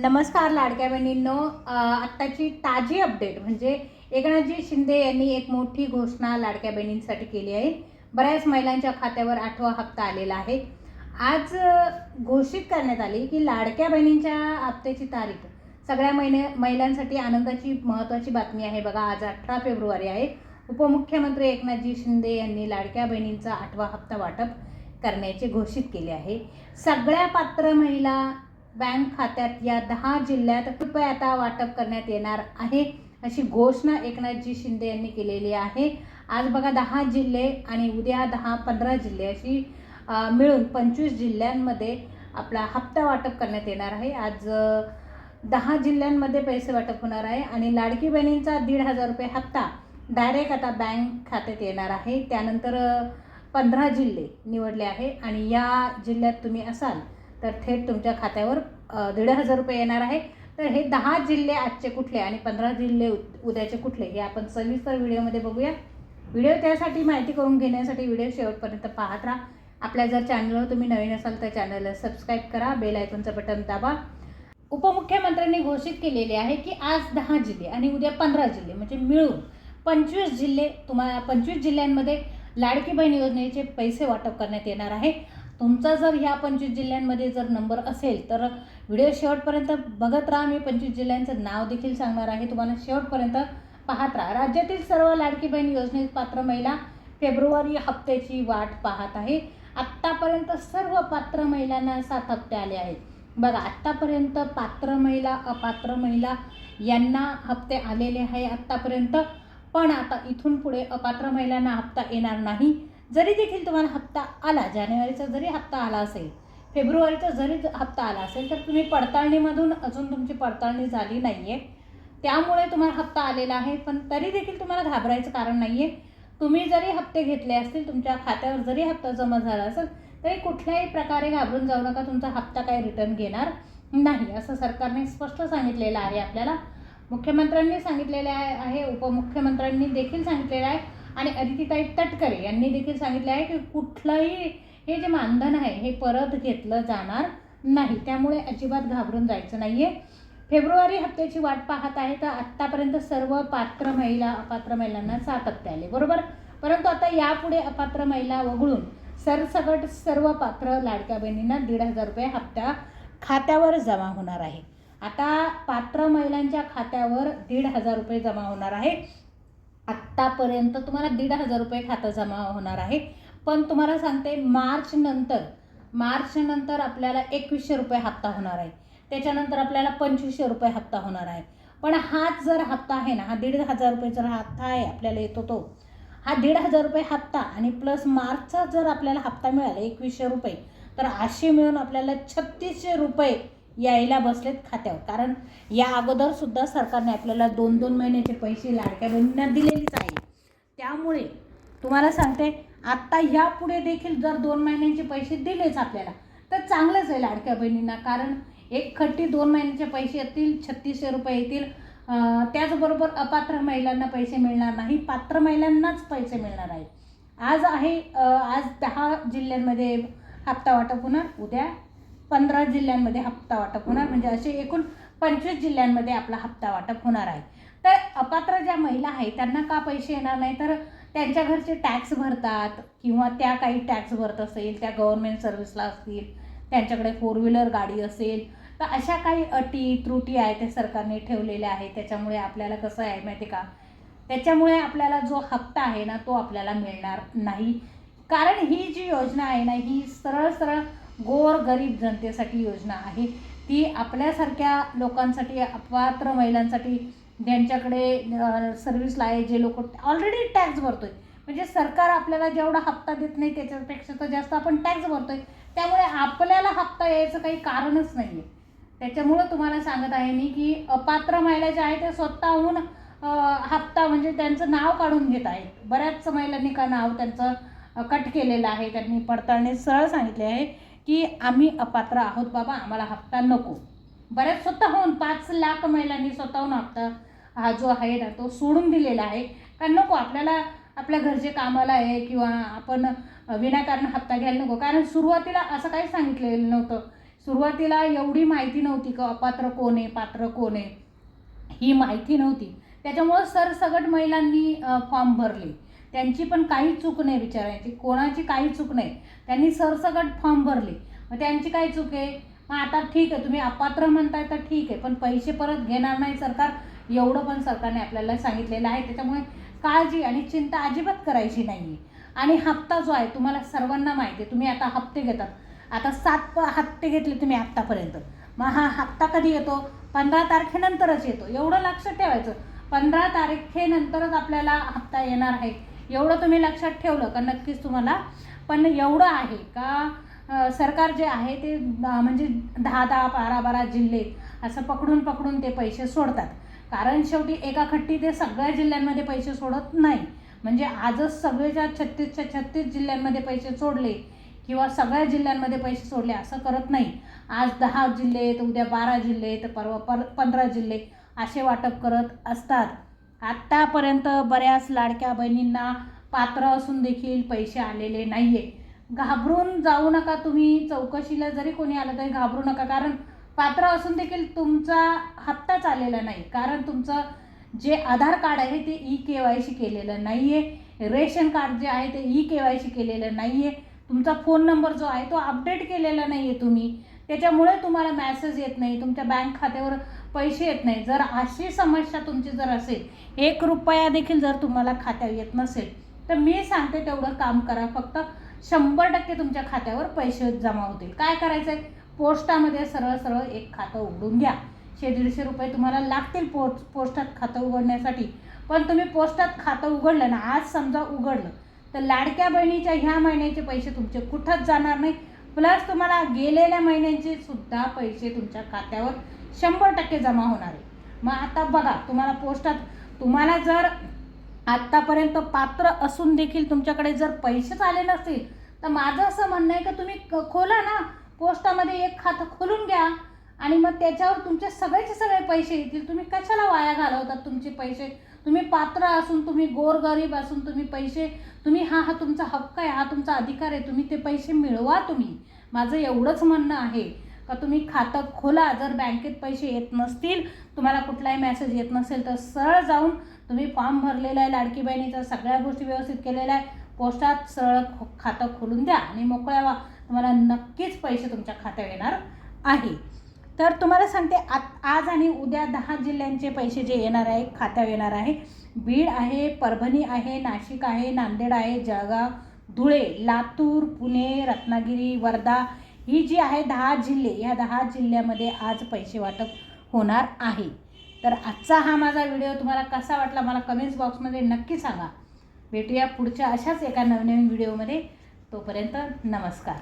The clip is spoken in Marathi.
नमस्कार लाडक्या बहिणींनो. आत्ताची ताजी अपडेट म्हणजे एकनाथजी शिंदे यांनी एक मोठी घोषणा लाडक्या बहिणींसाठी केली आहे. बऱ्याच महिलांच्या खात्यावर आठवा हप्ता आलेला आहे. आज घोषित करण्यात आली की लाडक्या बहिणींच्या हप्त्याची तारीख सगळ्या महिने महिलांसाठी आनंदाची महत्त्वाची बातमी आहे. बघा आज अठरा फेब्रुवारी आहे. उपमुख्यमंत्री एकनाथजी शिंदे यांनी लाडक्या बहिणींचा आठवा हप्ता वाटप करण्याचे घोषित केले आहे. सगळ्या पात्र महिला बँक खात्यात या दहा जिल्ह्यात कृपया आता वाटप करण्यात येणार आहे अशी घोषणा एकनाथजी शिंदे यांनी केलेली आहे. आज बघा दहा जिल्हे आणि उद्या दहा पंधरा जिल्हे अशी मिळून पंचवीस जिल्ह्यांमध्ये आपला हप्ता वाटप करण्यात येणार आहे. आज दहा जिल्ह्यांमध्ये पैसे वाटप होणार आहे आणि लाडकी बहिणींचा दीड हजार रुपये हप्ता डायरेक्ट आता बँक खात्यात येणार आहे. त्यानंतर पंधरा जिल्हे निवडले आहे आणि या जिल्ह्यात तुम्ही असाल तर थेट तुमच्या खात्यावर दीड हजार रुपये येणार आहे. तर हे दहा जिल्हे आजचे कुठले आणि पंधरा जिल्हे उद्याचे कुठले हे आपण सविस्तर व्हिडिओमध्ये बघूया. व्हिडिओ त्यासाठी माहिती करून घेण्यासाठी व्हिडिओ शेवटपर्यंत पाहत राहा. आपल्या जर चॅनलवर तुम्ही नवीन असाल तर चॅनलला सबस्क्राईब करा बेल आयकॉनचं बटन दाबा. उपमुख्यमंत्र्यांनी घोषित केलेले आहे की आज दहा जिल्हे आणि उद्या पंधरा जिल्हे म्हणजे मिळून पंचवीस जिल्हे तुम्हाला पंचवीस जिल्ह्यांमध्ये लाडकी बहीण योजनेचे पैसे वाटप करण्यात येणार आहे. तुमचा जर ह्या पंचवीस जिल्ह्यांमध्ये जर नंबर असेल तर व्हिडिओ शेवटपर्यंत बघत राहा. मी पंचवीस जिल्ह्यांचं नाव देखील सांगणार आहे. तुम्हाला शेवटपर्यंत पाहत राहा. राज्यातील सर्व लाडकी बहीण योजनेत पात्र महिला फेब्रुवारी हप्त्याची वाट पाहत आहे. आत्तापर्यंत सर्व पात्र महिलांना सात हप्ते आले आहेत. बघा आत्तापर्यंत पात्र महिला अपात्र महिला यांना हप्ते आलेले आहे आत्तापर्यंत. पण आता इथून पुढे अपात्र महिलांना हप्ता येणार नाही. जरी देखील तुम्हाला हप्ता आला जानेवारीचा जरी हप्ता आला असेल फेब्रुवारीचा जरी हप्ता आला असेल तर तुम्ही पडताळणीमधून अजून तुमची पडताळणी झाली नाही आहे त्यामुळे तुम्हाला हप्ता आलेला आहे पण तरी देखील तुम्हाला घाबरायचं कारण नाही आहे तुम्ही जरी हप्ते घेतले असतील तुमच्या खात्यावर जरी हप्ता जमा झाला असेल तरी कुठल्याही प्रकारे घाबरून जाऊ नका तुमचा हप्ता काही रिटर्न घेणार नाही असं सरकारने स्पष्ट सांगितलेलं आहे आपल्याला. मुख्यमंत्र्यांनी सांगितलेलं आहे आहे उपमुख्यमंत्र्यांनी देखील सांगितलेलं आहे. आणि अदितीताई तटकरे यांनी देखील सांगितले आहे की कुठलंही हे जे मानधन आहे हे परत घेतलं जाणार नाही. त्यामुळे अजिबात घाबरून जायचं नाही आहे फेब्रुवारी हप्त्याची वाट पाहत आहे तर आत्तापर्यंत सर्व पात्र महिला अपात्र महिलांना सात हप्ते आले. बरोबर? परंतु आता यापुढे अपात्र महिला वगळून सरसकट सर्व पात्र लाडक्या बहिणींना दीड हजार रुपये हप्ता खात्यावर जमा होणार आहे. आता पात्र महिलांच्या खात्यावर दीड हजार रुपये जमा होणार आहे. आत्तापर्यंत तुम्हाला दीड हजार रुपये खातं जमा होणार आहे. पण तुम्हाला सांगते मार्च नंतर मार्च नंतर आपल्याला एकवीसशे रुपये हप्ता होणार आहे. त्याच्यानंतर आपल्याला पंचवीसशे रुपये हप्ता होणार आहे. पण हाच जर हप्ता आहे ना हा दीड हजार रुपये जर हप्ता आहे आपल्याला येतो तो हा दीड हजार रुपये हप्ता आणि प्लस मार्चचा जर आपल्याला हप्ता मिळाला एकवीसशे रुपये तर असे मिळून आपल्याला छत्तीसशे रुपये यायला बसलेत खात्यावर. कारण या अगोदर सुद्धा सरकारने आपल्याला दोन दोन महिन्याचे पैसे लाडक्या बहिणींना दिलेलीच आहे त्यामुळे तुम्हाला सांगते आत्ता यापुढे देखील जर दोन महिन्यांचे पैसे दिलेच आपल्याला तर चांगलंच आहे लाडक्या बहिणींना. कारण एक खट्टी दोन महिन्याचे पैसे येतील छत्तीसशे रुपये येतील. त्याचबरोबर अपात्र महिलांना पैसे मिळणार नाही पात्र महिलांनाच पैसे मिळणार आहे आज आहे आज दहा जिल्ह्यांमध्ये हप्ता वाटप होणार. उद्या पंधरा जिल्ह्यांमध्ये हप्ता वाटप होणार. म्हणजे असे एकूण पंचवीस जिल्ह्यांमध्ये आपला हप्ता वाटप होणार आहे. तर अपात्र ज्या महिला आहेत त्यांना का पैसे येणार नाही? तर त्यांच्या घरचे टॅक्स भरतात किंवा त्या काही टॅक्स भरत असेल त्या गव्हर्नमेंट सर्व्हिसला असतील त्यांच्याकडे फोर व्हीलर गाडी असेल तर अशा काही अटी त्रुटी आहे त्या सरकारने ठेवलेल्या आहेत. त्याच्यामुळे आपल्याला कसं आहे माहिती का? त्याच्यामुळे आपल्याला जो हप्ता आहे ना तो आपल्याला मिळणार नाही. कारण ही जी योजना आहे ना ही सरळ सरळ गोर गरीब जनतेसाठी योजना आहे. ती आपल्यासारख्या लोकांसाठी अपात्र महिलांसाठी ज्यांच्याकडे सर्व्हिसला आहे जे लोक ऑलरेडी टॅक्स भरतो आहे म्हणजे सरकार आपल्याला जेवढा हप्ता देत नाही त्याच्यापेक्षा तर जास्त आपण टॅक्स भरतो आहे त्यामुळे आपल्याला हप्ता यायचं काही कारणच नाही आहे त्याच्यामुळं तुम्हाला सांगत आहे मी की अपात्र महिला ज्या आहेत त्या स्वतःहून हप्ता म्हणजे त्यांचं नाव काढून घेत आहेत. बऱ्याच महिलांनी का नाव त्यांचं कट केलेलं आहे. त्यांनी पडताळणी सरळ सांगितले आहे. की आम्ही अपात्र आहोत बाबा आम्हाला हप्ता नको. बऱ्याच स्वतःहून पाच लाख महिलांनी स्वतःहून हप्ता हा जो आहे ना तो सोडून दिलेला आहे. कारण नको आपल्याला आपल्या घरचे कामाला आहे किंवा आपण विनाकारण हप्ता घ्यायला नको. कारण सुरुवातीला असं काही सांगितलेलं नव्हतं. सुरुवातीला एवढी माहिती नव्हती का अपात्र कोण आहे पात्र कोण आहे. ही माहिती नव्हती. त्याच्यामुळं सरसगट महिलांनी फॉर्म भरले. त्यांची पण काही चूक नाही विचारायची कोणाची काही चूक नाही. त्यांनी सरसगट फॉर्म भरले. मग त्यांची काय चूक आहे? मग आता ठीक आहे तुम्ही अपात्र म्हणताय तर ठीक आहे पण पैसे परत घेणार नाही सरकार. एवढं पण सरकारने आपल्याला सांगितलेलं आहे. त्याच्यामुळे काळजी आणि चिंता अजिबात करायची नाही आहे आणि हप्ता जो आहे तुम्हाला सर्वांना माहिती आहे तुम्ही आता हप्ते घेतात. आता सात प हप्ते घेतले तुम्ही आत्तापर्यंत. मग हा हप्ता कधी येतो? पंधरा तारखेनंतरच येतो. एवढं लक्षात ठेवायचं. पंधरा तारखेनंतरच आपल्याला हप्ता येणार आहे. एवढं तुम्ही लक्षात ठेवलं का नक्कीच तुम्हाला. पण एवढं आहे का सरकार जे आहे ते म्हणजे दहा दहा बारा बारा जिल्हे असं पकडून पकडून ते पैसे सोडतात. कारण शेवटी एका खट्टी ते सगळ्या जिल्ह्यांमध्ये पैसे सोडत नाही. म्हणजे आजच सगळेच्या छत्तीसच्या छत्तीस जिल्ह्यांमध्ये पैसे सोडले किंवा सगळ्या जिल्ह्यांमध्ये पैसे सोडले असं करत नाही. आज दहा जिल्हे तर उद्या बारा जिल्हे तर परवा पर पंधरा जिल्हे असे वाटप करत असतात. आत्तापर्यंत बऱ्याच लाडक्या बहिणींना पात्र असून देखील पैसे आलेले नाही आहे घाबरून जाऊ नका तुम्ही. चौकशीला जरी कोणी आलं तरी घाबरू नका. कारण पात्र असून देखील तुमचा हप्ताच आलेला नाही. कारण तुमचं जे आधार कार्ड आहे ते ई के वाय सी केलेलं नाही आहे रेशन कार्ड जे आहे ते ई के वाय सी केलेलं नाही आहे तुमचा फोन नंबर जो आहे तो अपडेट केलेला नाही आहे तुम्ही. त्याच्यामुळे तुम्हाला मॅसेज येत नाही. तुमच्या बँक खात्यावर पैसे येत नाही. जर अशी समस्या तुमची जर असेल एक रुपया देखील जर तुम्हाला खात्यावर येत नसेल तर मी सांगते तेवढं काम करा. फक्त शंभर टक्के तुमच्या खात्यावर पैसे जमा होतील. काय करायचं आहे पोस्टामध्ये सरळ सरळ एक खातं उघडून घ्या. शे दीडशे रुपये तुम्हाला लागतील पोस्ट पोस्टात खातं उघडण्यासाठी. पण तुम्ही पोस्टात खातं उघडलं ना आज समजा उघडलं तर लाडक्या बहिणीच्या ह्या महिन्याचे पैसे तुमचे कुठंच जाणार नाही. प्लस तुम्हाला गेलेल्या महिन्यांचे सुद्धा पैसे तुमच्या खात्यावर शंभर टक्के जमा होणार आहे. मग आता बघा तुम्हाला पोस्टात तुम्हाला जर आत्तापर्यंत पात्र असून देखील तुमच्याकडे जर पैसेच आले नसतील तर माझं असं म्हणणं आहे की तुम्ही क- खोला ना. पोस्टामध्ये एक खातं खोलून घ्या आणि मग त्याच्यावर तुमचे सगळेचे सगळे पैसे येतील. तुम्ही कशाला वाया घालवतात तुमचे पैसे? तुम्ही पात्र असून तुम्ही गोरगरीब असून तुम्ही पैसे तुम्ही हा हा तुमचा हक्क आहे हा तुमचा अधिकार आहे तुम्ही ते पैसे मिळवा तुम्ही. माझं एवढंच म्हणणं आहे. का तुम्ही खातं खोला जर बँकेत पैसे येत नसतील तुम्हाला कुठलाही मेसेज येत नसेल तर सरळ जाऊन तुम्ही फॉर्म भरलेला आहे लाडकी बहिणीचा सगळ्या गोष्टी व्यवस्थित केलेल्या आहे पोस्टात सरळ खो खातं खोलून द्या आणि मोकळ्या व्हा. तुम्हाला नक्कीच पैसे तुमच्या खात्यावर येणार आहे. तर तुम्हाला सांगते आत आज आणि उद्या दहा जिल्ह्यांचे पैसे जे येणार आहे खात्यावर येणार आहे. बीड आहे परभणी आहे नाशिक आहे नांदेड आहे जळगाव धुळे लातूर पुणे रत्नागिरी वर्धा ही जी आहे दहा जिल्हे या दहा जिल्ह्यामध्ये आज पैसे वाटप होणार आहे. तर आजचा हा माझा व्हिडिओ तुम्हाला कसा वाटला मला कमेंट्स बॉक्समध्ये नक्की सांगा. भेटूया पुढच्या अशाच एका नवनवीन व्हिडिओमध्ये. तोपर्यंत नमस्कार.